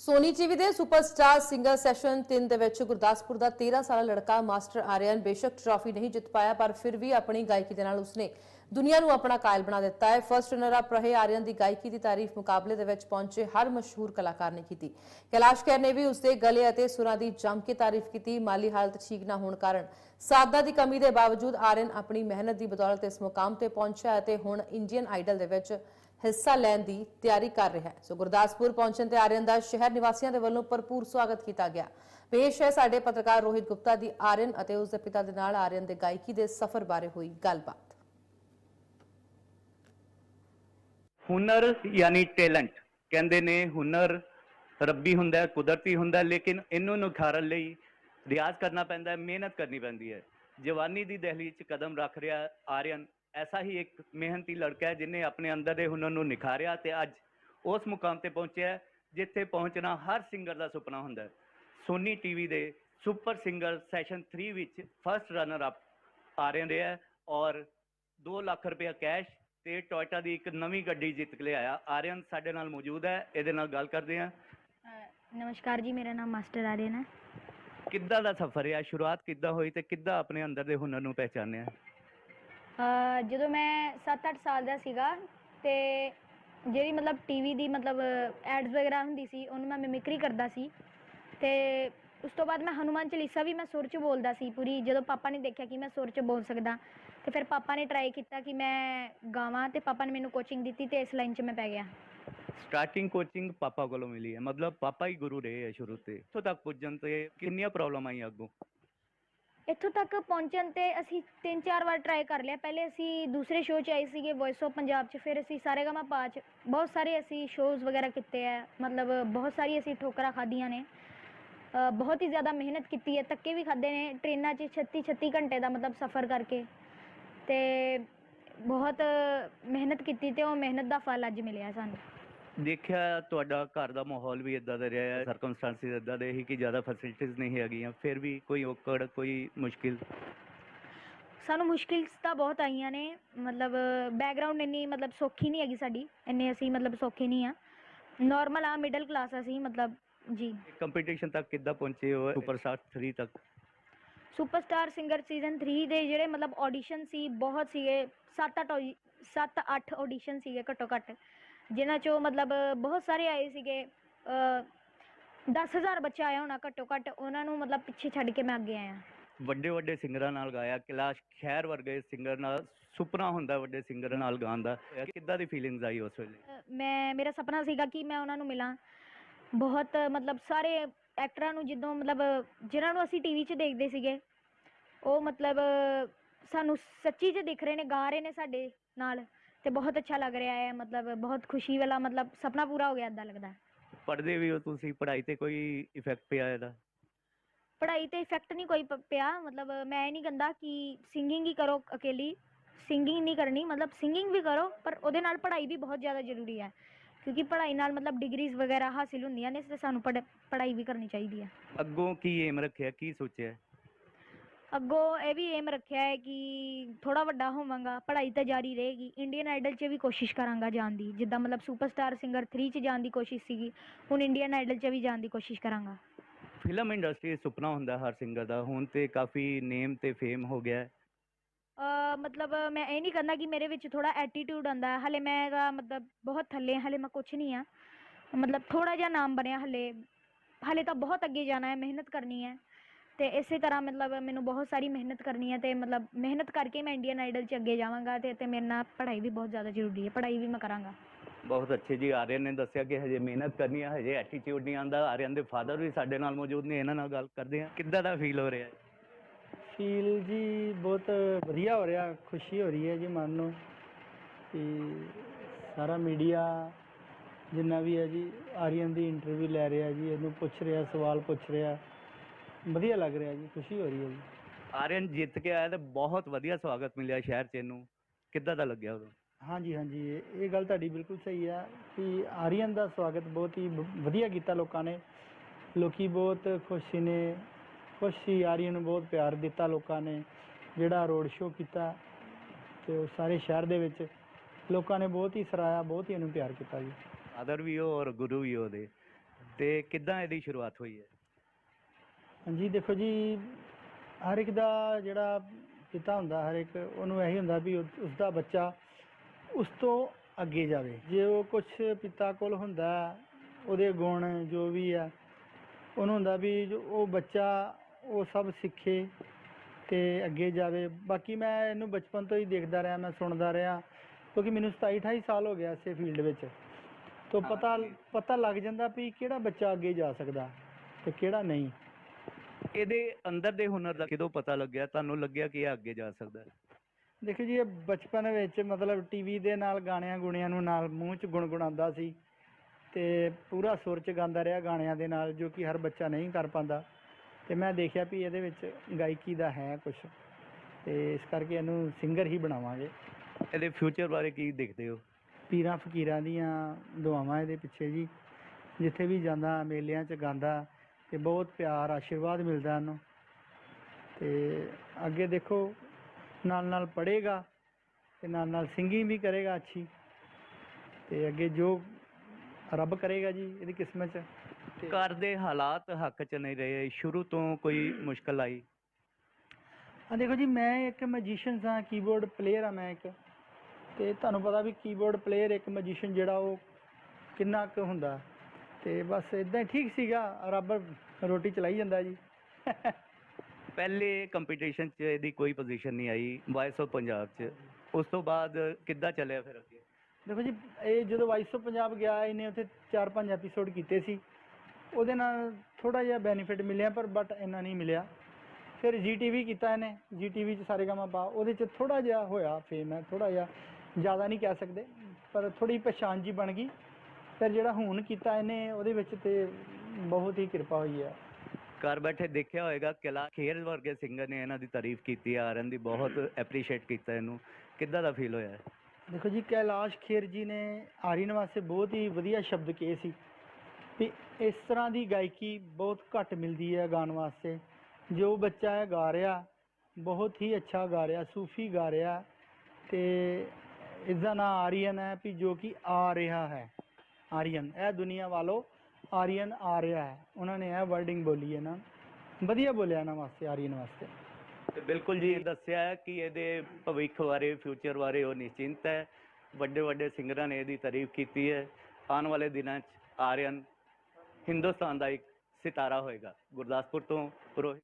Soni TV ਦੇ superstar singer session 3 ਦੇ ਵਿੱਚ ਗੁਰਦਾਸਪੁਰ ਦਾ 13 ਸਾਲਾ ਲੜਕਾ ਮਾਸਟਰ ਆਰਿਅਨ ਬੇਸ਼ੱਕ ਟਰਾਫੀ ਨਹੀਂ ਜਿੱਤ ਪਾਇਆ, ਪਰ ਫਿਰ ਵੀ ਆਪਣੀ ਗਾਇਕੀ ਦੇ ਨਾਲ ਉਸਨੇ ਦੁਨੀਆ ਨੂੰ ਆਪਣਾ ਕਾਇਲ ਬਣਾ ਦਿੱਤਾ ਹੈ। ਫਰਸਟ ਰਨਰ ਅਪ ਰਹੇ ਆਰਿਅਨ ਦੀ ਗਾਇਕੀ ਦੀ ਤਾਰੀਫ ਮੁਕਾਬਲੇ ਦੇ ਵਿੱਚ ਪਹੁੰਚੇ ਹਰ ਮਸ਼ਹੂਰ ਕਲਾਕਾਰ ਨੇ ਕੀਤੀ। ਕੈਲਾਸ਼ ਖੈਰ ਨੇ ਵੀ ਉਸਦੇ ਗਲੇ ਅਤੇ ਸੁਰਾਂ ਦੀ ਜੰਮ ਕੇ ਤਾਰੀਫ ਕੀਤੀ। ਮਾਲੀ ਹਾਲਤ ਠੀਕ ਨਾ ਹੋਣ ਕਾਰਨ ਸਾਧਨਾ ਦੀ ਕਮੀ ਦੇ ਬਾਵਜੂਦ ਆਰਿਅਨ ਆਪਣੀ ਮਿਹਨਤ ਦੀ ਬਦੌਲਤ ਇਸ ਮੁਕਾਮ ਤੇ ਪਹੁੰਚਿਆ ਅਤੇ ਹੁਣ ਇੰਡੀਅਨ ਆਈਡਲ ਦੇ ਵਿੱਚ ਹਿੱਸਾ ਲੈਣ ਦੀ ਤਿਆਰੀ ਕਰ ਰਿਹਾ ਹੈ। ਸੋ ਗੁਰਦਾਸਪੁਰ ਪਹੁੰਚਣ ਤੇ ਆਰਿਅਨ ਦਾ ਸ਼ਹਿਰ ਨਿਵਾਸੀਆਂ ਦੇ ਵੱਲੋਂ ਭਰਪੂਰ ਸਵਾਗਤ ਕੀਤਾ ਗਿਆ। ਪੇਸ਼ ਹੈ ਸਾਡੇ ਪੱਤਰਕਾਰ ਰੋਹਿਤ ਗੁਪਤਾ ਦੀ ਆਰਿਅਨ ਅਤੇ ਉਸ ਦੇ ਪਿਤਾ ਦੇ ਨਾਲ ਆਰਿਅਨ ਦੇ ਗਾਇਕੀ ਦੇ ਸਫ਼ਰ ਬਾਰੇ ਹੋਈ ਗੱਲਬਾਤ। ਹੁਨਰ ਯਾਨੀ ਟੈਲੈਂਟ ਕਹਿੰਦੇ ਨੇ ਹੁਨਰ ਰੱਬੀ ਹੁੰਦਾ ਕੁਦਰਤੀ ਹੁੰਦਾ ਲੇਕਿਨ ਇਹਨੂੰ ਨਿਖਾਰਨ ਲਈ ਰਿਆਜ਼ ਕਰਨਾ ਪੈਂਦਾ ਹੈ, ਮਿਹਨਤ ਕਰਨੀ ਪੈਂਦੀ ਹੈ। ਜਵਾਨੀ ਦੀ ਦਹਲੀਜ਼ 'ਚ ਕਦਮ ਰੱਖ ਰਿਹਾ ਆਰੀਅਨ ਐਸਾ ਹੀ ਇੱਕ ਮਿਹਨਤੀ ਲੜਕਾ ਹੈ ਜਿਨੇ ਆਪਣੇ ਅੰਦਰ ਦੇ ਹੁਨਰ ਨੂੰ ਨਿਖਾਰਿਆ ਤੇ ਅੱਜ ਉਸ ਮੁਕਾਮ ਤੇ ਪਹੁੰਚਿਆ ਜਿੱਥੇ ਪਹੁੰਚਣਾ ਹਰ ਸਿੰਗਰ ਦਾ ਸੁਪਨਾ ਹੁੰਦਾ ਹੈ। ਸੋਨੀ ਟੀਵੀ ਦੇ ਸੁਪਰ ਸਿੰਗਰ ਸੈਸ਼ਨ 3 ਵਿੱਚ ਫਰਸਟ ਰਨਰ ਅਪ ਆਰੀਅਨ ਰਿਹਾ ਹੈ ਔਰ 2 ਲੱਖ ਰੁਪਇਆ ਕੈਸ਼ ਤੇ ਟੋਇਟਾ ਦੀ ਇੱਕ ਨਵੀਂ ਗੱਡੀ ਜਿੱਤ ਕੇ ਲਿਆਇਆ। ਆਰੀਅਨ ਸਾਡੇ ਨਾਲ ਮੌਜੂਦ ਹੈ ਇਹਦੇ ਨਾਲ ਗੱਲ ਕਰਦੇ ਹਾਂ। ਨਮਸਕਾਰ ਜੀ ਮੇਰਾ ਨਾਮ ਮਾਸਟਰ ਆਰੀਅਨ ਹੈ। ਕਿੱਦਾਂ ਦਾ ਸਫ਼ਰ ਹੈ ਸ਼ੁਰੂਆਤ ਕਿੱਦਾਂ ਹੋਈ ਤੇ ਕਿੱਦਾਂ ਆਪਣੇ ਅੰਦਰ ਦੇ ਹੁਨਰ ਨੂੰ ਪਹਿਚਾਨਿਆ ਜਦੋਂ ਮੈਂ 7-8 ਸਾਲ ਦਾ ਸੀਗਾ ਤੇ ਜਿਹੜੀ ਮਤਲਬ ਟੀਵੀ ਦੀ ਮਤਲਬ ਐਡਸ ਵਗੈਰਾ ਹੁੰਦੀ ਸੀ, ਉਹਨੂੰ ਮੈਂ ਮਿਮਿਕਰੀ ਕਰਦਾ ਸੀ ਤੇ ਉਸ ਤੋਂ ਬਾਅਦ ਮੈਂ ਹਨੂਮਾਨ ਚਾਲੀਸਾ ਵੀ ਮੈਂ ਸੁਰ 'ਚ ਬੋਲਦਾ ਸੀ ਪੂਰੀ, ਜਦੋਂ ਪਾਪਾ ਨੇ ਦੇਖਿਆ ਕਿ ਮੈਂ ਸੁਰ 'ਚ ਬੋਲ ਸਕਦਾ ਤੇ ਫਿਰ ਪਾਪਾ ਨੇ ਟਰਾਈ ਕੀਤਾ ਕਿ ਮੈਂ ਗਾਵਾਂ ਤੇ ਪਾਪਾ ਨੇ ਮੈਨੂੰ ਕੋਚਿੰਗ ਦਿੱਤੀ ਤੇ ਇਸ ਲਾਈਨ 'ਚ ਮੈਂ ਪੈ ਗਿਆ। ਸਟਾਰਟਿੰਗ ਕੋਚਿੰਗ ਪਾਪਾ ਕੋਲੋਂ ਮਿਲੀ ਹੈ। ਮਤਲਬ ਪਾਪਾ ਹੀ ਗੁਰੂ ਰਹੇ ਹੈ ਸ਼ੁਰੂ ਤੇ। ਇੱਥੋਂ ਤੱਕ ਪੁੱਜਣ ਤੇ ਕਿੰਨੀਆਂ ਪ੍ਰੋਬਲਮ ਆਈਆਂ ਅੱਗੋਂ? ਇੱਥੋਂ ਤੱਕ ਪਹੁੰਚਣ ਤੇ ਅਸੀਂ ਤਿੰਨ ਚਾਰ ਵਾਰ ਟਰਾਈ ਕਰ ਲਿਆ। ਪਹਿਲੇ ਅਸੀਂ ਦੂਸਰੇ ਸ਼ੋਅ 'ਚ ਆਏ ਸੀਗੇ ਵੌਇਸ ਆਫ ਪੰਜਾਬ 'ਚ, ਫਿਰ ਅਸੀਂ ਸਾਰੇਗਾਮਾ ਪਾ 'ਚ, ਬਹੁਤ ਸਾਰੇ ਅਸੀਂ ਸ਼ੋਜ਼ ਵਗੈਰਾ ਕੀਤੇ ਆ। ਮਤਲਬ ਬਹੁਤ ਸਾਰੀ ਅਸੀਂ ਠੋਕਰਾਂ ਖਾਧੀਆਂ ਨੇ। ਬਹੁਤ ਹੀ ਜ਼ਿਆਦਾ ਮਿਹਨਤ ਕੀਤੀ ਹੈ ਧੱਕੇ ਵੀ ਖਾਦੇ ਨੇ ਟ੍ਰੇਨਾਂ 'ਚ 36 36 ਘੰਟੇ ਦਾ ਮਤਲਬ ਸਫ਼ਰ ਕਰਕੇ। ਤੇ ਬਹੁਤ ਮਿਹਨਤ ਕੀਤੀ ਤੇ ਉਹ ਮਿਹਨਤ ਦਾ ਫਲ ਅੱਜ ਮਿਲਿਆ ਸਾਨੂੰ। ਦੇਖਿਆ ਤੁਹਾਡਾ ਘਰ ਦਾ ਮਾਹੌਲ ਵੀ ਇਦਾਂ ਦਾ ਰਿਹਾ ਹੈ ਸਰਕਮਸਟੈਂਸਿਸ ਇਦਾਂ ਦੇ ਹੀ ਕਿ ਜ਼ਿਆਦਾ ਫੈਸਿਲਿਟੀਜ਼ ਨਹੀਂ ਹੈਗੀਆਂ ਫਿਰ ਵੀ ਕੋਈ ਔਕੜ ਕੋਈ ਮੁਸ਼ਕਿਲ? ਸਾਨੂੰ ਮੁਸ਼ਕਿਲਸ ਤਾਂ ਬਹੁਤ ਆਈਆਂ ਨੇ ਮਤਲਬ ਬੈਕਗ੍ਰਾਉਂਡ ਇੰਨੀ ਮਤਲਬ ਸੌਖੀ ਨਹੀਂ ਹੈਗੀ ਸਾਡੀ ਇੰਨੇ ਅਸੀਂ ਮਤਲਬ ਸੌਖੇ ਨਹੀਂ ਆ ਨਾਰਮਲ ਆ ਮਿਡਲ ਕਲਾਸ ਅਸੀਂ ਮਤਲਬ ਜੀ। ਕੰਪੀਟੀਸ਼ਨ ਤੱਕ ਕਿੱਦਾਂ ਪਹੁੰਚੇ ਹੋ? ਸੁਪਰਸਟਾਰ 3 ਤੱਕ? ਸੁਪਰਸਟਾਰ ਸਿੰਗਰ ਸੀਜ਼ਨ 3 ਦੇ ਜਿਹੜੇ ਮਤਲਬ ਆਡੀਸ਼ਨ ਸੀ ਬਹੁਤ ਸੀਗੇ 7-8 7-8 ਆਡੀਸ਼ਨ ਸੀਗੇ ਘੱਟੋ ਘੱਟ। ਜਿਨ੍ਹਾਂ ਚੋਂ ਮਤਲਬ ਬਹੁਤ ਸਾਰੇ ਆਏ ਸੀਗੇ ਅ, 10000 ਬੱਚਾ ਆਇਆ ਹੋਣਾ ਘੱਟੋ ਘੱਟ ਉਹਨਾਂ ਨੂੰ ਮਤਲਬ ਪਿੱਛੇ ਛੱਡ ਕੇ ਮੈਂ ਅੱਗੇ ਆਇਆ। ਵੱਡੇ ਵੱਡੇ ਸਿੰਗਰਾਂ ਨਾਲ ਗਾਇਆ ਕੈਲਾਸ਼ ਖੈਰ ਵਰਗੇ ਸਿੰਗਰ ਨਾਲ ਸੁਪਨਾ ਹੁੰਦਾ ਵੱਡੇ ਸਿੰਗਰ ਨਾਲ ਗਾਉਣ ਦਾ। ਕਿੱਦਾਂ ਦੀ ਫੀਲਿੰਗਸ ਆਈ ਉਸ ਵੇਲੇ? ਮੈਂ ਮੇਰਾ ਸੁਪਨਾ ਸੀਗਾ ਕਿ ਮੈਂ ਉਹਨਾਂ ਨੂੰ ਮਿਲਾਂ। ਬਹੁਤ ਮਤਲਬ ਸਾਰੇ ਐਕਟਰਾਂ ਨੂੰ ਜਦੋਂ ਮਤਲਬ ਜਿਨ੍ਹਾਂ ਨੂੰ ਅਸੀਂ ਟੀਵੀ 'ਚ ਦੇਖਦੇ ਸੀਗੇ ਉਹ ਮਤਲਬ ਸਾਨੂੰ ਸੱਚੀ 'ਚ ਦਿਖ ਰਹੇ ਨੇ ਗਾ ਰਹੇ ਨੇ ਸਾਡੇ ਨਾਲ। ਤੇ ਬਹੁਤ ਅੱਛਾ ਲੱਗ ਰਿਹਾ ਹੈ ਮਤਲਬ ਬਹੁਤ ਖੁਸ਼ੀ ਵਾਲਾ ਮਤਲਬ ਸੁਪਨਾ ਪੂਰਾ ਹੋ ਗਿਆ ਏਦਾਂ ਲੱਗਦਾ ਪੜ੍ਹਦੇ ਵੀ ਹੋ ਤੁਸੀਂ ਪੜ੍ਹਾਈ ਤੇ ਕੋਈ ਇਫੈਕਟ ਪਿਆ ਇਹਦਾ? ਪੜ੍ਹਾਈ ਤੇ ਇਫੈਕਟ ਨਹੀਂ ਕੋਈ ਪ- ਪਿਆ ਮਤਲਬ ਮੈਂ ਇਹ ਨਹੀਂ ਕਹਿੰਦਾ ਕਿ ਸਿੰਗਿੰਗ ਹੀ ਕਰੋ ਅਕੇਲੀ। ਸਿੰਗਿੰਗ ਨਹੀਂ ਕਰਨੀ ਮਤਲਬ ਸਿੰਗਿੰਗ ਵੀ ਕਰੋ ਪਰ ਉਹਦੇ ਨਾਲ ਪੜ੍ਹਾਈ ਵੀ ਬਹੁਤ ਜ਼ਿਆਦਾ ਜ਼ਰੂਰੀ ਹੈ। ਕਿਉਂਕਿ ਪੜ੍ਹਾਈ ਨਾਲ ਮਤਲਬ ਡਿਗਰੀਜ਼ ਵਗੈਰਾ ਹਾਸਿਲ ਹੁੰਦੀਆਂ ਨੇ ਤੇ ਸਾਨੂੰ ਪੜ੍ਹ- ਪੜ੍ਹਾਈ ਵੀ ਕਰਨੀ ਚਾਹੀਦੀ ਹੈ। ਅੱਗੋਂ ਕੀ ਏਮ ਰੱਖਿਆ ਕੀ ਸੋਚਿਆ? ਅੱਗੋਂ ਇਹ ਵੀ ਏਮ ਰੱਖਿਆ ਹੈ ਕਿ ਥੋੜਾ ਵੱਡਾ ਹੋਵਾਂਗਾ ਪੜ੍ਹਾਈ ਤਾਂ ਜਾਰੀ ਰਹੇਗੀ। ਇੰਡੀਅਨ ਆਈਡਲ 'ਚ ਵੀ ਕੋਸ਼ਿਸ਼ ਕਰਾਂਗਾ ਜਾਣ ਦੀ ਜਿੱਦਾਂ ਮਤਲਬ ਸੁਪਰਸਟਾਰ ਸਿੰਗਰ 3 'ਚ ਜਾਣ ਦੀ ਕੋਸ਼ਿਸ਼ ਸੀਗੀ ਹੁਣ ਇੰਡੀਅਨ ਆਈਡਲ 'ਚ ਵੀ ਜਾਣ ਦੀ ਕੋਸ਼ਿਸ਼ ਕਰਾਂਗਾ। ਫਿਲਮ ਇੰਡਸਟਰੀ ਸੁਪਨਾ ਹੁੰਦਾ ਹਰ ਸਿੰਗਰ ਦਾ ਹੁਣ ਤੇ ਕਾਫੀ ਨੇਮ ਤੇ ਫੇਮ ਹੋ ਗਿਆ ਹੈ। ਅ, ਮਤਲਬ ਮੈਂ ਇਹ ਨਹੀਂ ਕਹਿੰਦਾ ਕਿ ਮੇਰੇ ਵਿੱਚ ਥੋੜਾ ਐਟੀਟਿਊਡ ਆਂਦਾ ਹਲੇ ਮੈਂ ਤਾਂ ਮਤਲਬ ਬਹੁਤ ਥੱਲੇ ਹਾਂ, ਹਲੇ ਮੈਂ ਕੁਛ ਨਹੀਂ ਆ ਮਤਲਬ ਥੋੜਾ ਜਿਹਾ ਨਾਮ ਬਣਿਆ ਹਲੇ ਹਲੇ ਤਾਂ ਬਹੁਤ ਅੱਗੇ ਜਾਣਾ ਹੈ ਮਿਹਨਤ ਕਰਨੀ ਹੈ। ਤੇ ਇਸੇ ਤਰ੍ਹਾਂ ਮਤਲਬ ਮੈਨੂੰ ਬਹੁਤ ਸਾਰੀ ਮਿਹਨਤ ਕਰਨੀ ਹੈ ਤੇ ਮਤਲਬ ਮਿਹਨਤ ਕਰਕੇ ਮੈਂ ਇੰਡੀਅਨ ਆਈਡਲ 'ਚ ਅੱਗੇ ਜਾਵਾਂਗਾ ਤੇ ਤੇ ਮੇਰੇ ਨਾਲ ਪੜ੍ਹਾਈ ਵੀ ਬਹੁਤ ਜ਼ਿਆਦਾ ਜ਼ਰੂਰੀ ਹੈ ਪੜ੍ਹਾਈ ਵੀ ਮੈਂ ਕਰਾਂਗਾ। ਬਹੁਤ ਅੱਛੇ ਜੀ ਆਰਿਅਨ ਨੇ ਦੱਸਿਆ ਕਿ ਹਜੇ ਮਿਹਨਤ ਕਰਨੀ ਹੈ ਹਜੇ ਐਟੀਟਿਊਡ ਨਹੀਂ ਆਂਦਾ ਆਰਿਅਨ ਦੇ ਫਾਦਰ ਵੀ ਸਾਡੇ ਨਾਲ ਮੌਜੂਦ ਨੇ ਇਹਨਾਂ ਨਾਲ ਗੱਲ ਕਰਦੇ ਹਾਂ। ਕਿੱਦਾਂ ਦਾ ਫੀਲ ਹੋ ਰਿਹਾ ਹੈ? ਫੀਲ ਜੀ ਬਹੁਤ ਵਧੀਆ ਹੋ ਰਿਹਾ ਖੁਸ਼ੀ ਹੋ ਰਹੀ ਹੈ ਜੀ ਮਨ ਨੂੰ। ਕਿ ਸਾਰਾ ਮੀਡੀਆ ਜਿੰਨਾ ਵੀ ਹੈ ਜੀ ਆਰੀਅਨ ਦੀ ਇੰਟਰਵਿਊ ਲੈ ਰਿਹਾ ਜੀ ਇਹਨੂੰ ਪੁੱਛ ਰਿਹਾ ਸਵਾਲ ਪੁੱਛ ਰਿਹਾ। ਵਧੀਆ ਲੱਗ ਰਿਹਾ ਜੀ ਖੁਸ਼ੀ ਹੋ ਰਹੀ ਹੈ ਜੀ। ਆਰਿਅਨ ਜਿੱਤ ਕੇ ਆਇਆ ਤੇ ਬਹੁਤ ਵਧੀਆ ਸਵਾਗਤ ਮਿਲਿਆ ਸ਼ਹਿਰ 'ਚ ਇਹਨੂੰ। ਕਿੱਦਾਂ ਦਾ ਲੱਗਿਆ ਉਦੋਂ? ਹਾਂਜੀ ਹਾਂਜੀ ਇਹ ਇਹ ਗੱਲ ਤੁਹਾਡੀ ਬਿਲਕੁਲ ਸਹੀ ਹੈ ਕਿ ਆਰੀਅਨ ਦਾ ਸਵਾਗਤ ਬਹੁਤ ਹੀ ਵ- ਵਧੀਆ ਕੀਤਾ ਲੋਕਾਂ ਨੇ। ਲੋਕੀ ਬਹੁਤ ਖੁਸ਼ ਨੇ ਖੁਸ਼ ਸੀ ਆਰੀਅਨ ਨੂੰ ਬਹੁਤ ਪਿਆਰ ਦਿੱਤਾ ਲੋਕਾਂ ਨੇ ਜਿਹੜਾ ਰੋਡ ਸ਼ੋਅ ਕੀਤਾ ਤੇ ਉਹ ਸਾਰੇ ਸ਼ਹਿਰ ਦੇ ਵਿੱਚ। ਲੋਕਾਂ ਨੇ ਬਹੁਤ ਹੀ ਸਰਾਇਆ ਬਹੁਤ ਹੀ ਇਹਨੂੰ ਪਿਆਰ ਕੀਤਾ ਜੀ। ਫਾਦਰ ਵੀ ਹੋ ਔਰ ਗੁਰੂ ਵੀ ਉਹਦੇ। ਤੇ ਕਿੱਦਾਂ ਇਹਦੀ ਸ਼ੁਰੂਆਤ ਹੋਈ ਹੈ? ਹਾਂਜੀ ਦੇਖੋ ਜੀ ਹਰ ਇੱਕ ਦਾ ਜਿਹੜਾ ਪਿਤਾ ਹੁੰਦਾ ਹਰ ਇੱਕ ਉਹਨੂੰ ਇਹੀ ਹੁੰਦਾ ਵੀ ਉਸ ਉਸ ਦਾ ਬੱਚਾ ਉਸ ਤੋਂ ਅੱਗੇ ਜਾਵੇ। ਜੇ ਉਹ ਕੁਝ ਪਿਤਾ ਕੋਲ ਹੁੰਦਾ ਹੈ, ਉਹਦੇ ਗੁਣ ਜੋ ਵੀ ਆ ਉਹਨੂੰ ਹੁੰਦਾ ਵੀ ਜੋ ਉਹ ਬੱਚਾ ਉਹ ਸਭ ਸਿੱਖੇ ਤੇ ਅੱਗੇ ਜਾਵੇ। ਬਾਕੀ ਮੈਂ ਇਹਨੂੰ ਬਚਪਨ ਤੋਂ ਹੀ ਦੇਖਦਾ ਰਿਹਾ ਮੈਂ ਸੁਣਦਾ ਰਿਹਾ ਕਿਉਂਕਿ ਮੈਨੂੰ 27 28 ਸਾਲ ਹੋ ਗਿਆ ਇਸੇ ਫੀਲਡ ਵਿੱਚ। ਤੋਂ ਪਤਾ। ਪਤਾ ਲੱਗ ਜਾਂਦਾ ਵੀ ਕਿਹੜਾ ਬੱਚਾ ਅੱਗੇ ਜਾ ਸਕਦਾ ਤੇ ਕਿਹੜਾ ਨਹੀਂ। ਇਹਦੇ ਅੰਦਰ ਦੇ ਹੁਨਰ ਦਾ ਕਿਦੋਂ ਪਤਾ ਲੱਗਿਆ? ਤੁਹਾਨੂੰ ਲੱਗਿਆ ਕਿ ਇਹ ਅੱਗੇ ਜਾ ਸਕਦਾ ਹੈ? ਦੇਖੋ ਜੀ ਇਹ ਬਚਪਨ ਵਿੱਚ ਮਤਲਬ ਟੀਵੀ ਦੇ ਨਾਲ ਗਾਣਿਆਂ ਗੁਣਿਆਂ ਨੂੰ ਨਾਲ ਮੂੰਹ 'ਚ ਗੁਣਗੁਣਾਉਂਦਾ ਸੀ ਤੇ ਪੂਰਾ ਸੁਰ 'ਚ ਗਾਉਂਦਾ ਰਿਹਾ ਗਾਣਿਆਂ ਦੇ ਨਾਲ ਜੋ ਕਿ ਹਰ ਬੱਚਾ ਨਹੀਂ ਕਰ ਪਾਉਂਦਾ। ਤੇ ਮੈਂ ਦੇਖਿਆ ਵੀ ਇਹਦੇ ਵਿੱਚ ਗਾਇਕੀ ਦਾ ਹੈ ਕੁਝ ਤੇ ਇਸ ਕਰਕੇ ਇਹਨੂੰ ਸਿੰਗਰ ਹੀ ਬਣਾਵਾਂਗੇ। ਇਹਦੇ ਫਿਊਚਰ ਬਾਰੇ ਕੀ ਦੇਖਦੇ ਹੋ? ਪੀਰਾਂ ਫਕੀਰਾਂ ਦੀਆਂ ਦੁਆਵਾਂ ਇਹਦੇ ਪਿੱਛੇ ਜੀ। ਜਿੱਥੇ ਵੀ ਜਾਂਦਾ ਮੇਲਿਆਂ 'ਚ ਗਾਉਂਦਾ ਤੇ ਬਹੁਤ ਪਿਆਰ ਆਸ਼ੀਰਵਾਦ ਮਿਲਦਾ ਇਹਨੂੰ। ਤੇ ਅੱਗੇ ਦੇਖੋ ਨਾਲ ਨਾਲ ਪੜ੍ਹੇਗਾ ਤੇ ਨਾਲ ਨਾਲ ਸਿੰਗਿੰਗ ਵੀ ਕਰੇਗਾ ਅੱਛੀ। ਤੇ ਅੱਗੇ ਜੋ ਰੱਬ ਕਰੇਗਾ ਜੀ ਇਹਦੀ ਕਿਸਮਤ 'ਚ। ਘਰ ਦੇ ਹਾਲਾਤ ਹੱਕ 'ਚ ਨਹੀਂ ਰਹੇ ਸ਼ੁਰੂ ਤੋਂ ਕੋਈ ਮੁਸ਼ਕਲ ਆਈ? ਆ ਦੇਖੋ ਜੀ ਮੈਂ ਇੱਕ ਮੈਜੀਸ਼ੀਅਨ ਹਾਂ ਕੀਬੋਰਡ ਪਲੇਅਰ ਆ ਮੈਂ ਇੱਕ। ਤੇ ਤੁਹਾਨੂੰ ਪਤਾ ਵੀ ਕੀਬੋਰਡ ਪਲੇਅਰ ਇੱਕ ਮੈਜੀਸ਼ੀਅਨ ਜਿਹੜਾ ਉਹ ਕਿੰਨਾ ਕੁ ਹੁੰਦਾ। ਤੇ ਬਸ ਇਦਾਂ ਹੀ ਠੀਕ ਸੀਗਾ ਰੱਬ ਰੋਟੀ ਚਲਾਈ ਜਾਂਦਾ ਜੀ। ਪਹਿਲੇ ਕੰਪੀਟੀਸ਼ਨ 'ਚ ਇਹਦੀ ਕੋਈ ਪੋਜੀਸ਼ਨ ਨਹੀਂ ਆਈ ਵਾਇਸ ਆਫ ਪੰਜਾਬ 'ਚ। ਉਸ ਤੋਂ ਬਾਅਦ ਕਿੱਦਾਂ ਚੱਲਿਆ ਫਿਰ ਅੱਗੇ? ਦੇਖੋ ਜੀ ਇਹ ਜਦੋਂ ਵਾਇਸ ਆਫ ਪੰਜਾਬ ਗਿਆ ਇਹਨੇ ਉੱਥੇ 4-5 ਐਪੀਸੋਡ ਕੀਤੇ ਸੀ। ਉਹਦੇ ਨਾਲ ਥੋੜਾ ਜਿਹਾ ਬੈਨੀਫਿਟ ਮਿਲਿਆ ਪਰ ਬਟ ਇੰਨਾ ਨਹੀਂ ਮਿਲਿਆ। ਫਿਰ ਜੀਟੀਵੀ ਕੀਤਾ ਇਹਨੇ ਜੀਟੀਵੀ ਚ ਸਾਰੇ ਗਾਮਾ ਪਾ ਉਹਦੇ ਚ ਥੋੜਾ ਜਿਹਾ ਹੋਇਆ ਫੇਮ ਹੈ ਥੋੜਾ ਜਿਹਾ ਜ਼ਿਆਦਾ ਨਹੀਂ ਕਹਿ ਸਕਦੇ ਪਰ ਥੋੜੀ ਪਛਾਣ ਜੀ ਬਣ ਗਈ। ਫਿਰ ਜਿਹੜਾ ਹੁਣ ਕੀਤਾ ਇਹਨੇ ਉਹਦੇ ਵਿੱਚ ਤੇ ਬਹੁਤ ਹੀ ਕਿਰਪਾ ਹੋਈ ਹੈ ਘਰ ਬੈਠੇ ਦੇਖਿਆ ਹੋਵੇਗਾ ਕਿਲਾ ਖੇਰ ਵਰਗੇ ਸਿੰਗਰ ਨੇ ਇਹਨਾਂ ਦੀ ਤਾਰੀਫ ਕੀਤੀ ਆ ਆਰਨ ਦੀ ਬਹੁਤ ਐਪਰੀਸ਼ੀਏਟ ਕੀਤਾ ਇਹਨੂੰ। ਕਿੱਦਾਂ ਦਾ ਫੀਲ ਹੋਇਆ? ਦੇਖੋ ਜੀ ਕੈਲਾਸ਼ ਖੇਰ ਜੀ ਨੇ ਆਰੀਨ ਵਾਸਤੇ ਬਹੁਤ ਹੀ ਵਧੀਆ ਸ਼ਬਦ ਕਹੇ ਸੀ ਵੀ ਇਸ ਤਰ੍ਹਾਂ ਦੀ ਗਾਇਕੀ ਬਹੁਤ ਘੱਟ ਮਿਲਦੀ ਹੈ ਗਾਣ ਵਾਸਤੇ। ਜੋ ਬੱਚਾ ਹੈ ਗਾ ਰਿਹਾ ਬਹੁਤ ਹੀ ਅੱਛਾ ਗਾ ਰਿਹਾ ਸੂਫੀ ਗਾ ਰਿਹਾ ਤੇ ਇਸ ਦਾ ਨਾਮ ਆਰੀਅਨ ਹੈ ਵੀ ਜੋ ਕਿ ਆ ਰਿਹਾ ਹੈ। ਆਰੀਅਨ। ਇਹ ਦੁਨੀਆ ਵਾਲੋ ਆਰੀਅਨ ਆ ਰਿਹਾ ਹੈ। ਉਹਨਾਂ ਨੇ ਇਹ ਵਰਡਿੰਗ ਬੋਲੀ ਹੈ ਨਾ। ਵਧੀਆ ਬੋਲਿਆ ਇਹਨਾਂ ਵਾਸਤੇ, ਆਰੀਅਨ ਵਾਸਤੇ। ਤੇ ਬਿਲਕੁਲ ਜੀ, ਦੱਸਿਆ ਕਿ ਇਹਦੇ ਭਵਿੱਖ ਬਾਰੇ ਫਿਊਚਰ ਬਾਰੇ ਉਹ ਨਿਸ਼ਚਿੰਤ ਹੈ। ਵੱਡੇ ਵੱਡੇ ਸਿੰਗਰਾਂ ਨੇ ਇਹਦੀ ਤਾਰੀਫ ਕੀਤੀ ਹੈ। ਆਉਣ ਵਾਲੇ ਦਿਨਾਂ 'ਚ ਆਰੀਅਨ ਹਿੰਦੁਸਤਾਨ ਦਾ ਇੱਕ ਸਿਤਾਰਾ ਹੋਏਗਾ। ਗੁਰਦਾਸਪੁਰ ਤੋਂ ਰੋਹਿਤ।